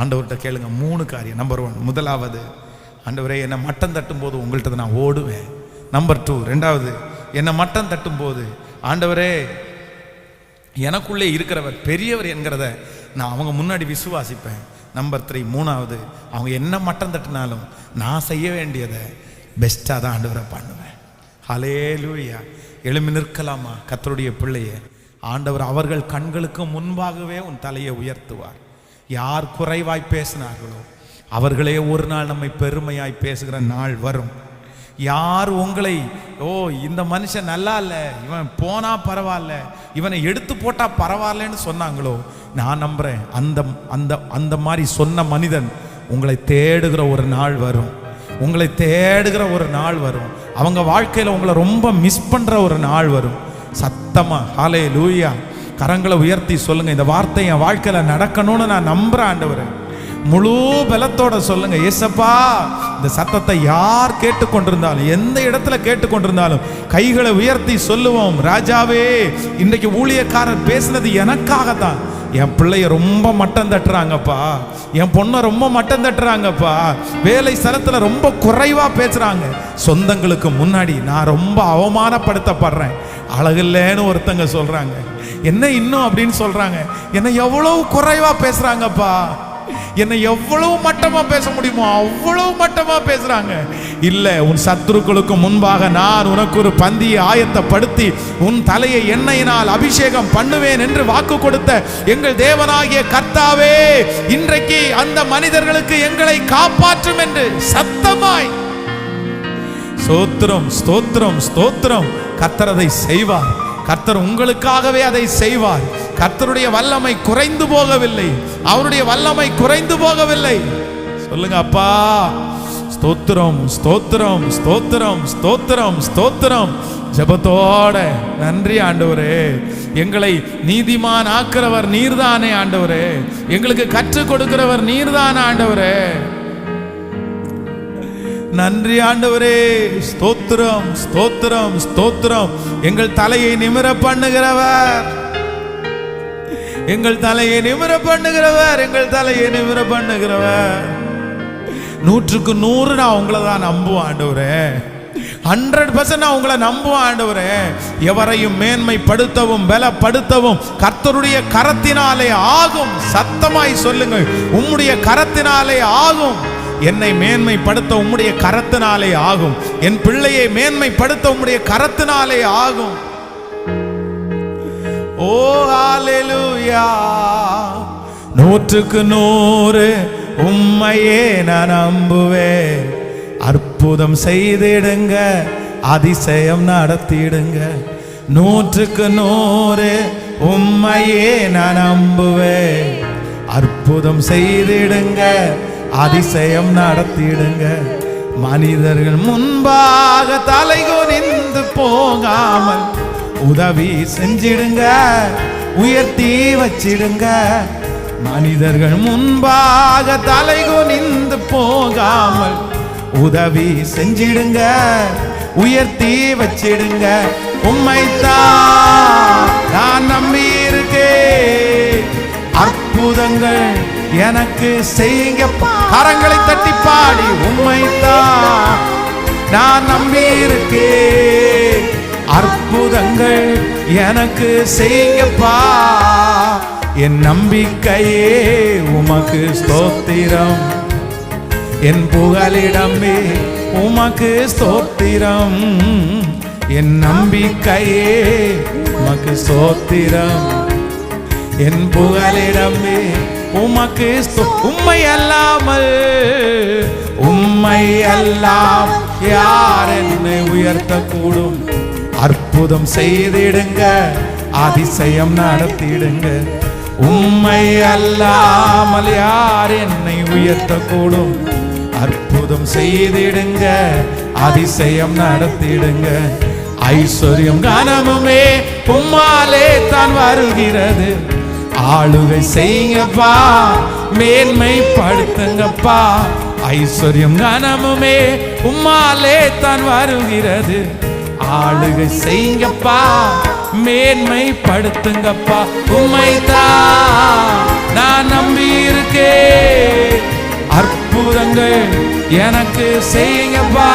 ஆண்டவர்கிட்ட கேளுங்க மூணு காரியம். நம்பர் ஒன் முதலாவது ஆண்டவரே என்னை மட்டம் தட்டும் போது உங்கள்கிட்ட நான் ஓடுவேன். நம்பர் டூ ரெண்டாவது என்னை மட்டம் தட்டும் போது ஆண்டவரே எனக்குள்ளே இருக்கிறவர் பெரியவர் என்கிறத நான் அவங்க முன்னாடி விசுவாசிப்பேன். நம்பர் த்ரீ மூணாவது அவங்க என்ன மட்டம் தட்டினாலும் நான் செய்ய வேண்டியதை பெஸ்ட்டாக தான் ஆண்டவரை பண்ணுவேன். ஹலே லூயா எழுமி நிற்கலாமா? கத்தருடைய பிள்ளையே ஆண்டவர் அவர்கள் கண்களுக்கு முன்பாகவே உன் தலையை உயர்த்துவார். யார் குறைவாய் பேசினார்களோ அவர்களே ஒரு நாள் நம்மை பெருமையாய் பேசுகிற நாள் வரும். யார் உங்களை ஓ இந்த மனுஷன் நல்லா இல்லை இவன் போனா பரவாயில்ல இவனை எடுத்து போட்டா பரவாயில்லன்னு சொன்னாங்களோ நான் நம்புறேன் அந்த அந்த அந்த மாதிரி சொன்ன மனிதன் உங்களை தேடுகிற ஒரு நாள் வரும். உங்களை தேடுகிற ஒரு நாள் வரும். அவங்க வாழ்க்கையில் உங்களை ரொம்ப மிஸ் பண்ணுற ஒரு நாள் வரும். சத்தமாக ஹாலே லூயா கரங்களை உயர்த்தி சொல்லுங்க. இந்த வார்த்தை என் வாழ்க்கையில நடக்கணும்னு நான் நம்புறேன் ஆண்டவர். முழு பலத்தோட சொல்லுங்க. ஏசப்பா இந்த சத்தத்தை யார் கேட்டுக்கொண்டிருந்தாலும் எந்த இடத்துல கேட்டுக்கொண்டிருந்தாலும் கைகளை உயர்த்தி சொல்லுவோம். ராஜாவே இன்றைக்கு ஊழியக்காரர் பேசினது எனக்காக தான் என் பிள்ளைய ரொம்ப மட்டம் தட்டுறாங்கப்பா. என் பொண்ணை ரொம்ப மட்டம் தட்டுறாங்கப்பா. வேலை ஸ்தலத்துல ரொம்ப குறைவா பேசுறாங்க. சொந்தங்களுக்கு முன்னாடி நான் ரொம்ப அவமானப்படுத்தப்படுறேன். அழகில்லன்னு ஒருத்தங்க சொல்றாங்க. என்ன இன்னும்? அப்படின்னு சொல்றாங்க. என்ன எவ்வளவு குறைவா பேசுறாங்கப்பா. என்னை எவ்வளவு மட்டமா பேச முடியுமோ அவ்வளவு மட்டமா பேசுறாங்க. இல்ல உன் சத்துருக்களுக்கு முன்பாக நான் உனக்கு ஒரு பந்தியை ஆயத்தப்படுத்தி உன் தலையை எண்ணெயினால் அபிஷேகம் பண்ணுவேன் என்று வாக்கு கொடுத்த எங்கள் தேவனாகிய கர்த்தாவே இன்றைக்கு அந்த மனிதர்களுக்கு எங்களை காப்பாற்றும் என்று சத்தமாய். ஸ்தோத்திரம் ஸ்தோத்திரம் ஸ்தோத்திரம். கர்த்தர் அதை செய்வார். கர்த்தர் உங்களுக்காகவே அதை செய்வார். கர்த்தருடைய வல்லமை குறைந்து போகவில்லை. அவருடைய வல்லமை குறைந்து போகவில்லை. சொல்லுங்க அப்பா ஸ்தோத்திரம் ஸ்தோத்திரம் ஸ்தோத்திரம் ஸ்தோத்திரம் ஸ்தோத்திரம். ஜெபத்தோட நன்றி ஆண்டவரே. எங்களை நீதிமான் ஆக்கிறவர் நீர்தானே ஆண்டவரே. எங்களுக்கு கற்றுக் கொடுக்கிறவர் நீர்தான் ஆண்டவரே. நன்றி ஆண்டவரே. ஸ்தோத்திரம் ஸ்தோத்திரம் ஸ்தோத்திரம். எங்கள் தலையை நிமிர பண்ணுகிறவர். எங்கள் தலையை நிமிர பண்ணுகிறவர் எங்கள் தலையை நிமிர பண்ணுகிறவர். நூற்றுக்கு நூறு நான் உங்களை தான் நம்புவேன் ஆண்டவரே. ஹண்ட்ரட் பர்சன்ட் நான் உங்களை நம்புவேன் ஆண்டவரே. எவரையும் மேன்மைப்படுத்தவும் பலப்படுத்தவும் கர்த்தருடைய கரத்தினாலே ஆகும். சத்தமாய் சொல்லுங்கள் உம்முடைய கரத்தினாலே ஆகும். என்னை மேன்மைப்படுத்த உம்முடைய கரத்தினாலே ஆகும். என் பிள்ளையை மேன்மைப்படுத்த உம்முடைய கரத்தினாலே ஆகும். ஓ ஆலெலுயா நூற்றுக்கு நூறு உம்மையே நான் நம்புவேன். அற்புதம் செய்திடுங்க அதிசயம் நடத்திடுங்க. நூற்றுக்கு நூறு உம்மையே நான் நம்புவேன். அற்புதம் செய்திடுங்க அதிசயம் நடத்திடுங்க. மனிதர்கள் முன்பாக தலைகோ நின்று போகாமல் உதவி செஞ்சிடுங்க உயர்த்தி வச்சிடுங்க. மனிதர்கள் முன்பாக தலைகுனிந்து போகாமல் உதவி செஞ்சிடுங்க உயர்த்தி வச்சிடுங்க. உம்மைத்தான் நான் நம்பி இருக்கேன் அற்புதங்கள் எனக்கு செய்யுங்க. கரங்களை தட்டி பாடி உம்மைத்தான் நான் நம்பி இருக்கேன் நீங்கள் எனக்கு செய்யப்பா என் நம்பிக்கையே உமக்கு ஸ்தோத்திரம். என் புகலிடமே உமக்கு ஸ்தோத்திரம். என் நம்பிக்கையே உமக்கு ஸ்தோத்திரம். என் புகலிடமே உமக்கு ஸ்தோ- உம்மை அல்லாமல் உம்மை அல்லாம் யார் என்னை உயர்த்தக்கூடும்? அற்புதம் செய்திடுங்க அதிசயம் நடத்திடுங்க. உண்மை அல்லாமல் யார் என்னை உயர்த்தக்கூடும்? அற்புதம் செய்திடுங்க அதிசயம் நடத்திடுங்க. ஐஸ்வர்யம் கனமுமே உம்மாலே தான் வருகிறது. ஆளுகை செய்யுங்கப்பா மேன்மைப்படுத்துங்கப்பா. ஐஸ்வர்யம் கனமுமே உம்மாலே தான் வருகிறது. ஆளுகை செய்யுங்கப்பா மேன்மைப்படுத்துங்கப்பா. உம்மைத்தான் நான் நம்பி இருக்கேன். எனக்கு செய்யுங்கப்பா.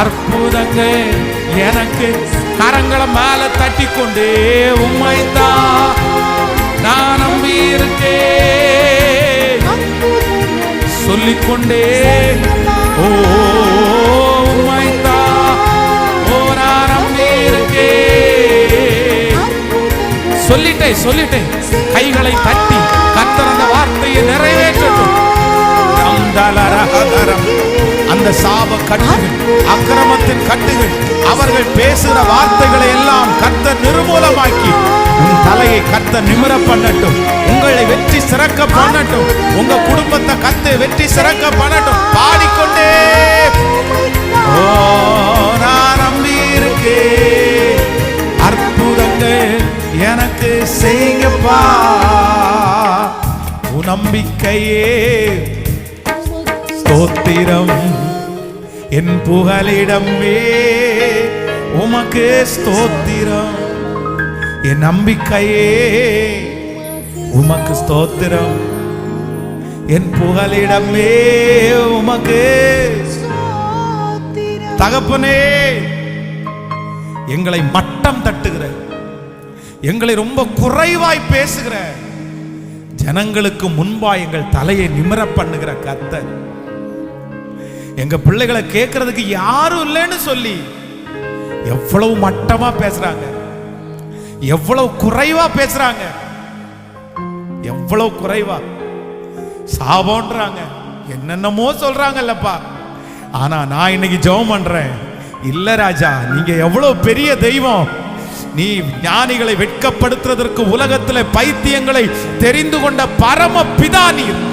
அற்புதங்கள் எனக்கு கரங்களை மேல தட்டி கொண்டே உம்மைத்தான் நான் நம்பி இருக்கேன். சொல்லிக்கொண்டே. ஓ உம்மைத்தான் ஓ நான் சொல்லிட்டேன் சொல்லிட்டேன். கைகளை தட்டி கர்த்தர் அந்த வார்த்தையை நிறைவேற்றட்டும். அந்த சாப கட்டுகள் அக்கிரமத்தின் கட்டுகள் அவர்கள் பேசுகிற வார்த்தைகளை எல்லாம் கத்த நிர்மூலமாக்கி உன் தலையை கத்த நிமிர பண்ணட்டும் உங்களை வெற்றி சிறக்க பண்ணட்டும். உங்க குடும்பத்தை கத்து வெற்றி சிறக்க பண்ணட்டும். பாடிக்கொண்டே. ஓ நான் நம்பி இருக்கே அற்புதங்கள் எனக்கு செய்யுங்கப்பா உன் நம்பிக்கையே ஸ்தோத்திரம் என் புகலிடமே. உமக்கு ஸ்தோத்திரம். என் நம்பிக்கையே. உமக்கு ஸ்தோத்திரம். என் புகலிடமே உமக்கு தகப்பனே எங்களை மட்டம் தட்டுகிற எங்களை ரொம்ப குறைவாய் பேசுகிற ஜனங்களுக்கு முன்பா எங்கள் தலையை நிமிர பண்ணுகிற கர்த்தர். எங்க பிள்ளைகளை கேட்கறதுக்கு யாரும் இல்லைன்னு சொல்லி எவ்வளவு மட்டமா பேசுறாங்க எவ்வளவு குறைவா பேசுறாங்க எவ்வளவு குறைவா? சாபம்ன்றாங்க. என்னென்னமோ சொல்றாங்கல்லப்பா. ஆனா நான் இன்னைக்கு ஜெபம் பண்றேன். இல்ல ராஜா நீங்க எவ்வளவு பெரிய தெய்வம். நீ ஞானிகளை வெட்கப்படுத்துறதற்கு உலகத்துல பைத்தியங்களை தெரிந்து கொண்ட பரம பிதா நீர்.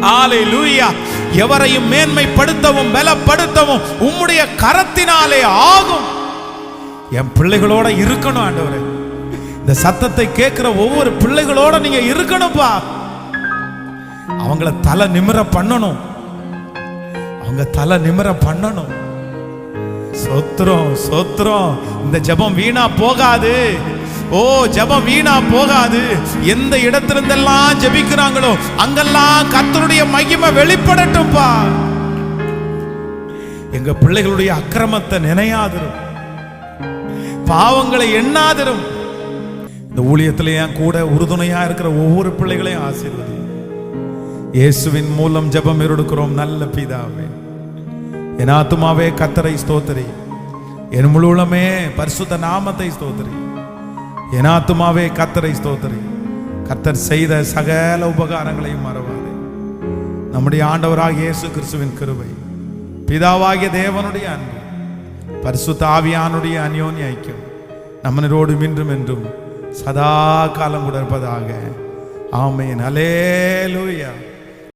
ஆலை லூயா எவரையும் மேன்மைப்படுத்தவும் பலப்படுத்தவும் உம்முடைய கரத்தினாலே ஆகும். என் பிள்ளைகளோட இருக்கணும் ஆண்டவரே. இந்த சத்தத்தை கேட்கிற ஒவ்வொரு பிள்ளைகளோட நீங்க இருக்கணும்பா. அவங்கள தலை நிமிர பண்ணணும். அவங்க தலை நிமிர பண்ணணும். சோத்திரம் சோத்திரம். இந்த ஜெபம் வீணா போகாது. ஓ ஜெபம் வீணா போகாது. எந்த இடத்திலிருந்தெல்லாம் ஜெபிக்கிறாங்களோ அங்கெல்லாம் கத்தருடைய மகிமை வெளிப்படட்டும்பா. எங்க பிள்ளைகளுடைய அக்கிரமத்தை நினையாதிரும். பாவங்களை எண்ணாதிரும். இந்த ஊழியத்தில் என் கூட உறுதுணையாக இருக்கிற ஒவ்வொரு பிள்ளைகளையும் ஆசீர்வதி. இயேசுவின் மூலம் ஜெபம் எடுக்கிறோம் நல்ல பிதாவே. என் ஆத்துமாவே கத்தரை ஸ்தோத்திரி. என் முழுவலமே பரிசுத்த நாமத்தை ஸ்தோத்திரி. என் ஆத்துமாவே கத்தரை ஸ்தோத்திரி. கத்தர் செய்த சகல உபகாரங்களையும் மறவாதே. நம்முடைய ஆண்டவராக இயேசு கிறிஸ்துவின் கிருவை பிதாவாகிய தேவனுடைய அன்பு. பரிசுத்த ஆவியானுடைய அந்யோன்ய ஐக்கியம். நம்மனரோடு இன்றும் என்றும் சதா காலம் கூட இருப்பதாக. ஆமையின் அலேலூயா